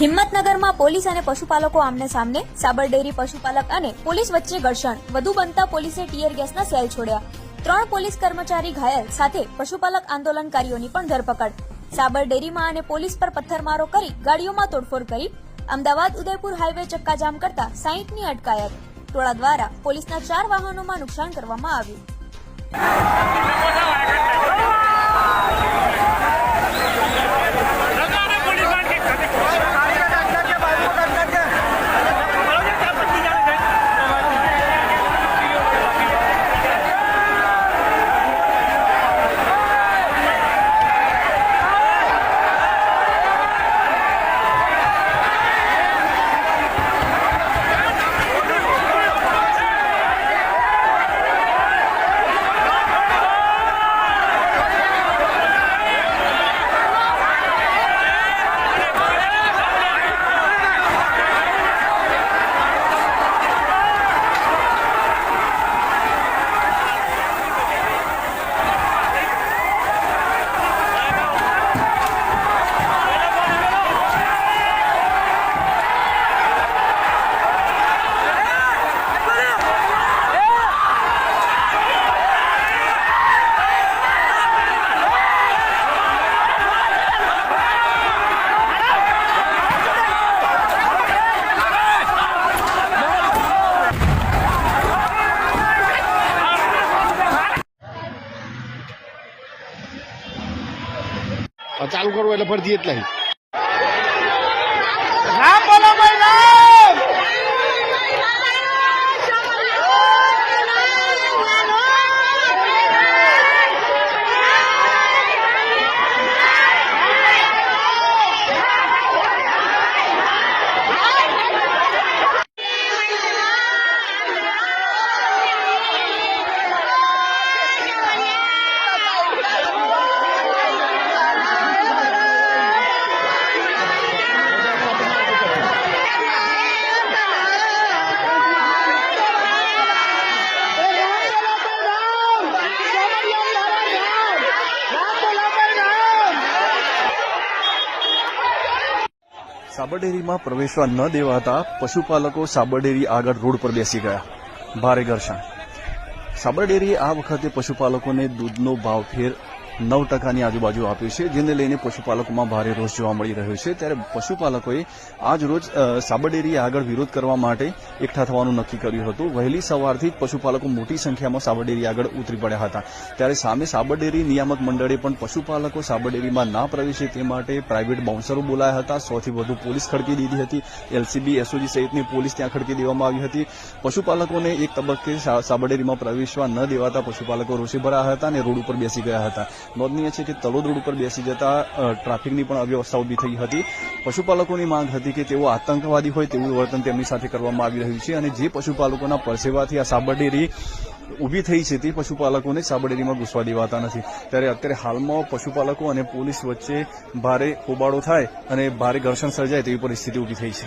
હિંમતનગરમાં police અને પશુપાલકો આમને સામને. સાબર ડેરી પશુપાલક અને પોલીસ વચ્ચે ઘર્ષણ. વધુ બનતા પોલીસે ટીયર ગેસના સેલ છોડ્યા. ત્રણ પોલીસ કર્મચારી ઘાયલ, સાથે પશુપાલક આંદોલનકારીઓની પણ ધરપકડ. સાબર ડેરીમાં અને પોલીસ પર પથ્થરમારો કરી ગાડીઓમાં તોડફોડ કરી અમદાવાદ ઉદયપુર હાઈવે ચક્કાજામ કરતા સાઈઠની અટકાયત. ટોળા દ્વારા પોલીસના ચાર વાહનોમાં નુકસાન કરવામાં આવ્યું. આ ચાલુ કરવું એટલે ફરતી સાબરડેરીમાં પ્રવેશવા ન દેવાતા પશુપાલકો સાબરડેરી આગળ રોડ પર બેસી ગયા. ભારે ઘર્ષણ. સાબરડેરીએ આ વખતે પશુપાલકોને દૂધનો ભાવ ફેર નવ ટકાની આજુબાજુ આપ્યું છે, જેને લઈને પશુપાલકોમાં ભારે રોષ જોવા મળી રહ્યો છે. ત્યારે પશુપાલકોએ આજ રોજ સાબરડેરી આગળ વિરોધ કરવા માટે એકઠા થવાનું નક્કી કર્યું હતું. વહેલી સવારથી જ પશુપાલકો મોટી સંખ્યામાં સાબરડેરી આગળ ઉતરી પડ્યા હતા. ત્યારે સામે સાબરડેરી નિયામક મંડળે પણ પશુપાલકો સાબરડેરીમાં ના પ્રવેશે તે માટે પ્રાઇવેટ બાઉન્સરો બોલાયા હતા. સોથી વધુ પોલીસ ખડકી દીધી હતી. એલસીબી, એસઓજી સહિતની પોલીસ ત્યાં ખડકી દેવામાં આવી હતી. પશુપાલકોને એક તબક્કે સાબરડેરીમાં પ્રવેશવા ન દેવાતા પશુપાલકો રોષે ભરાયા હતા અને રોડ ઉપર બેસી ગયા હતા. નોંધનીય છે કે તલોદ રોડ ઉપર બેસી જતા ટ્રાફિકની પણ અવ્યવસ્થા ઊભી થઈ હતી. પશુપાલકોની માંગ હતી કે તેઓ આતંકવાદી હોય તેવું વર્તન તેમની સાથે કરવામાં આવી રહ્યું છે અને જે પશુપાલકોના પરસેવાથી આ સાબરડેરી ઊભી થઈ છે તે પશુપાલકોને સાબરડેરીમાં ઘૂસવા દેવાતા નથી. ત્યારે અત્યારે હાલમાં પશુપાલકો અને પોલીસ વચ્ચે ભારે હોબાળો થાય અને ભારે ઘર્ષણ સર્જાય તેવી પરિસ્થિતિ ઊભી થઈ છે.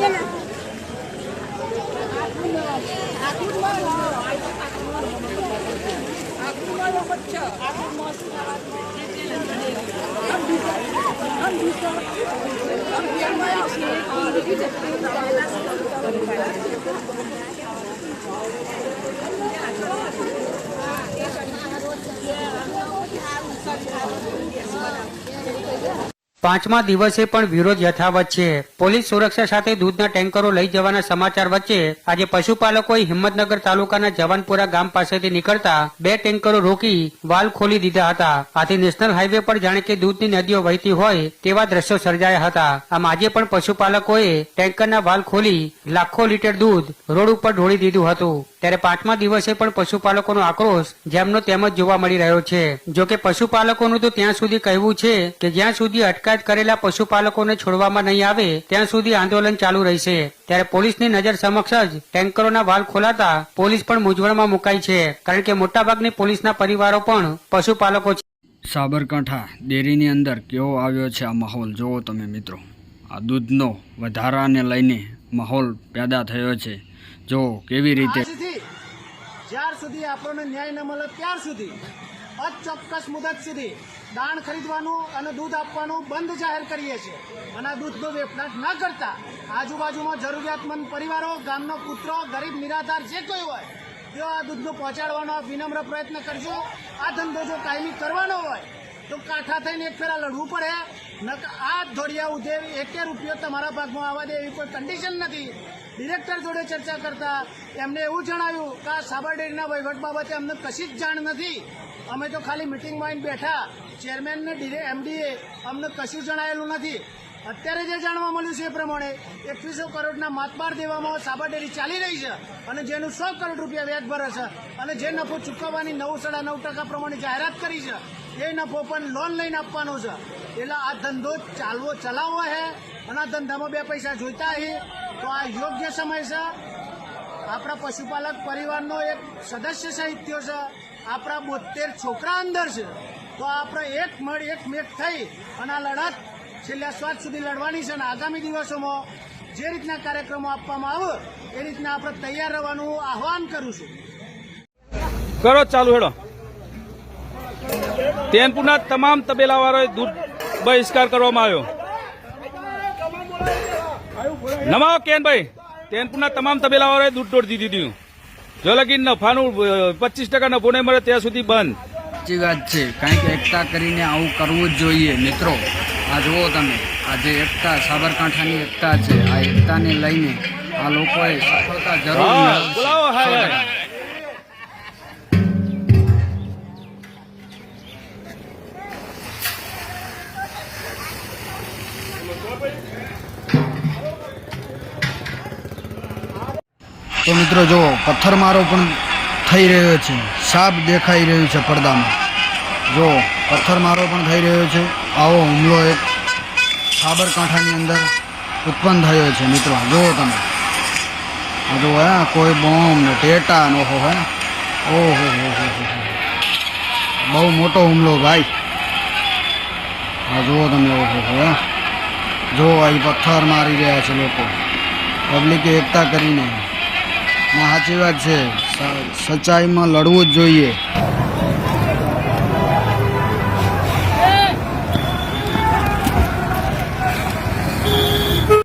ને આખું પાંચમા દિવસે પણ વિરોધ યથાવત છે. પોલીસ સુરક્ષા સાથે દૂધના ટેન્કરો લઈ જવાના સમાચાર વચ્ચે આજે પશુપાલકોએ હિંમતનગર તાલુકાના જવાનપુરા ગામ પાસેથી નીકળતા બે ટેન્કરો રોકી વાલ ખોલી દીધા હતા. આથી નેશનલ હાઈવે પર જાણે કે દૂધની નદીઓ વહેતી હોય તેવા દ્રશ્યો સર્જાયા હતા. આમ આજે પણ પશુપાલકોએ ટેન્કરના વાલ ખોલી લાખો લીટર દૂધ રોડ ઉપર ઢોળી દીધું હતું. ત્યારે પાંચમા દિવસે પણ પશુપાલકોનો આક્રોશ જેમનો તેમ જ જોવા મળી રહ્યો છે. જો કે પશુપાલકોનું તો ત્યાં સુધી કહેવું છે કે જ્યાં સુધી અટકાયત કરેલા પશુપાલકોને છોડવામાં નહીં આવે, ત્યાં સુધી આંદોલન ચાલુ રહેશે. ત્યારે પોલીસની નજર સમક્ષ જ ટેન્કરોના વાલ ખોલાતા પોલીસ પણ મૂંઝવણમાં મુકાઈ છે. કારણ કે મોટાભાગની પોલીસના પરિવારો પણ પશુપાલકો છે. સાબરકાંઠા ડેરીની અંદર કેવો આવ્યો છે આ માહોલ? જુઓ તમે મિત્રો. આ દૂધનો વધારાને લઈને માહોલ પેદા થયો છે. જો, કેવી રીતે? જ્યાર સુધી આપણને ન્યાય ન મળે, ત્યાર સુધી અચોક્કસ મુદત સુધી દાણ ખરીદવાનું અને દૂધ આપવાનું બંધ જાહેર કરીએ છીએ. અને દૂધનો વેપનાટ ન કરતા આજુબાજુમાં જરૂરિયાતમંદ પરિવારો, ગામનો કૂતરો ગરીબ નિરાધાર જે કોઈ હોય, તેઓ આ દૂધનું પહોંચાડવાનો વિનમ્ર પ્રયત્ન કરજો. આ ધંધો જો કાયમી કરવાનો હોય, તો કાંઠા થઈને એક ફેરા લડવું પડે. આ ધોળિયા ઉધેર એકે રૂપિયો તમારા ભાગમાં આવવા દે એવી કોઈ કન્ડિશન નથી. ડિરેક્ટર જોડે ચર્ચા કરતા એમને એવું જણાવ્યું કે આ સાબર ડેરીના વહીવટ બાબતે અમને કશી જ જાણ નથી. અમે તો ખાલી મિટિંગમાં આવીને બેઠા. ચેરમેનને એમડીએ અમને કશું જણાયેલું નથી. અત્યારે જે જાણવા મળ્યું છે એ પ્રમાણે એકવીસો કરોડના માતબાર દેવામાં સાબરડેરી ચાલી રહી છે અને જેનું સો કરોડ રૂપિયા વ્યાજ ભરે છે અને જે નફો ચૂકવવાની નવ સાડા નવ ટકા પ્રમાણે જાહેરાત કરી છે, એ નફો પણ લોન લઈને આપવાનો છે. એટલે આ ધંધો ચાલવો ચલાવવો છે અને આ ધંધામાં બે પૈસા જોઈતા છે તો આ યોગ્ય સમય છે? આપણા પશુપાલક પરિવારનો એક સદસ્ય સાહિત્ય છે. આપણા બોતેર છોકરા અંદર છે. તો આપણે એક મળ એક મેક થઈ અને આ લડત છેલ્લા સ્વાદ સુધી લડવાની છે અને આગામી દિવસોમાં જે રીતના કાર્યક્રમો આપવામાં આવે, એ રીતના આપણે તૈયાર રહેવાનું આહવાન કરું છું. કરો, ચાલુ હેડો. તેનપુરના તમામ તબેલાવાળાએ દૂધ બહિષ્કાર કરવામાં આવ્યો. નમાવો કેનભાઈ તેનપુરના તમામ તબેલાવાળાએ દૂધ તોડી દીધું. જો લગી નફાનું પચીસ ટકા નફો નહીં મળે ત્યાં સુધી બંધ. સાચી વાત છે. કંઈક એકતા કરીને આવું કરવું જ જોઈએ મિત્રો. આ જુઓ તમે આ જે એકતા સાબરકાંઠાની એકતા છે આ એકતાને લઈને આ લોકોએ સફળતા જરૂર Thank મેળવશે. બોલાવો હાય હાય તો મિત્રો જુઓ, પથ્થરમારો પણ થઈ રહ્યો છે. સાપ દેખાઈ રહ્યું છે પડદામાં. જો પથ્થરમારો પણ થઈ રહ્યો છે. આવો હુમલો એક સાબરકાંઠાની અંદર ઉત્પન્ન થયો છે મિત્રો. જુઓ તમે. જુઓ, હે, કોઈ બોમ્બ ટેટા નો હો હે. ઓહો, હો હો. બહુ મોટો હુમલો, ભાઈ. હા જુઓ તમે, ઓહો, હો, હે. જો અહીં પથ્થર મારી રહ્યા છે લોકો. પબ્લિકે એકતા કરીને સાચી વાત છે સચ્ચાઈમાં લડવું જ જોઈએ.